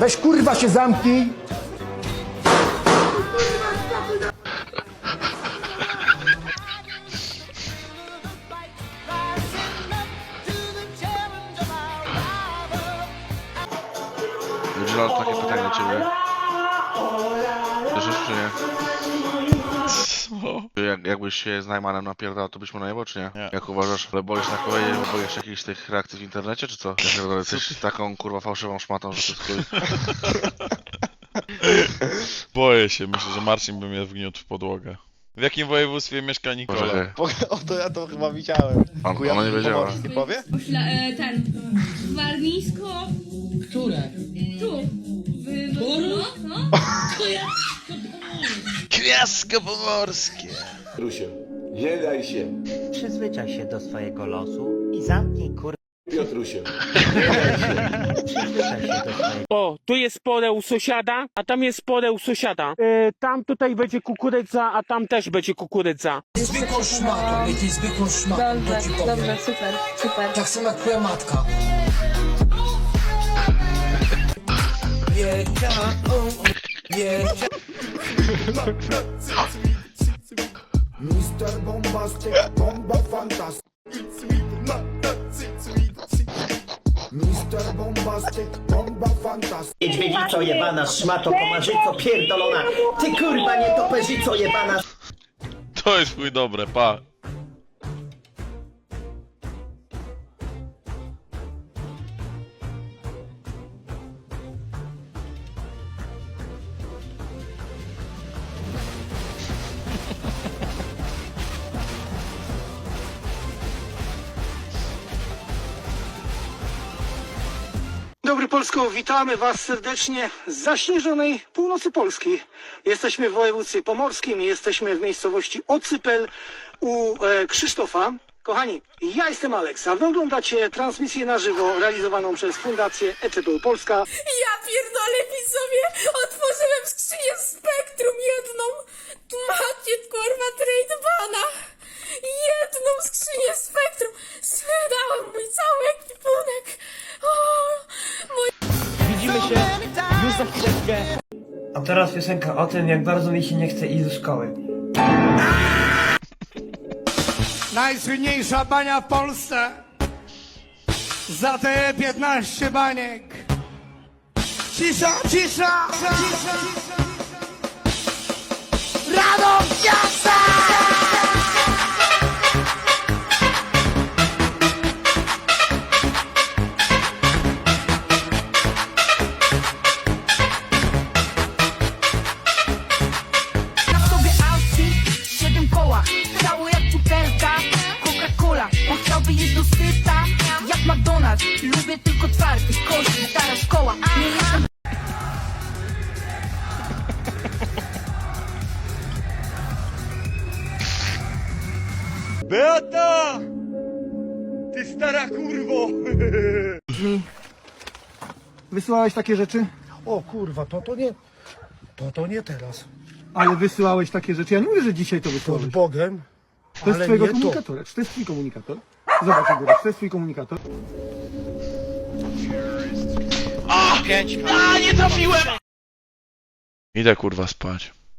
Weź kurwa się zamknij. Źle, takie pytanie do ciebie. Słyszysz czy nie? Jak, jakbyś się z Najmanem napierdał, to byś mu najebał, czy nie? Nie. Jak uważasz, ale boisz na kolei, bo boisz jakichś tych reakcji w internecie, czy co? Ja pierdolę, jesteś taką kurwa fałszywą szmatą, że to jest chuj. Boję się, myślę, że Marcin by mnie wgniótł w podłogę. W jakim województwie mieszka Nikola? Poczekaj, O, to ja to chyba widziałem. on, ona nie wiedziała. Powie? Pośla, e, ten. Warmińsko. Które? Tu. W, no, no. To ja. Kwiasko pomorskie! Piotrusiu, nie daj się. Przyzwyczaj się do swojego losu i zamknij kur... Piotrusiu, Przyzwyczaj się do swojego... O, tu jest pole u sąsiada, a tam jest pole u sąsiada. E, tam tutaj będzie kukurydza, a tam też będzie kukurydza. Zwykłą szmatą, jesteś zwykłą szmatą, Dobrze, to ci powiem. dobrze, super, super. Tak samo jak twoja matka. Wiedziałam, wiedziałam. Mister Bombastic, bomba fantastic. Mister Bombastic, bomba fantastic. Niedźwiedzico jebana, szmato pomarzyco pierdolona! Ty kurwa nie toperzyco jebana! To jest chuj dobre, pa. Dobry Polsko, witamy Was serdecznie z zaśnieżonej północy Polski. Jesteśmy w województwie pomorskim, jesteśmy w miejscowości Ocypel u e, Krzysztofa. Kochani, ja jestem Aleks, a Wy oglądacie transmisję na żywo realizowaną przez Fundację ECPL Polska. Ja pierdolę Widzimy się już za chwileczkę. A teraz piosenka o tym, jak bardzo mi się nie chce iść do szkoły. Najsłynniejsza bania w Polsce. Za te 15 baniek. Cisza, cisza, cisza. Radom Piasta! McDonald's Lubię tylko twardy, kość, gitara, szkoła Nie jestem Beata! Ty stara kurwo! Wysyłałeś takie rzeczy? O kurwa, to to nie... To to nie teraz. Ale wysyłałeś takie rzeczy. Ja nie mówię, że dzisiaj to Pod wysłałeś. Bogiem. To jest ale twojego nie to. komunikatora. Czy to jest twój komunikator? Zobacz, Igor, to jest twój komunikator? Idę kurwa spać.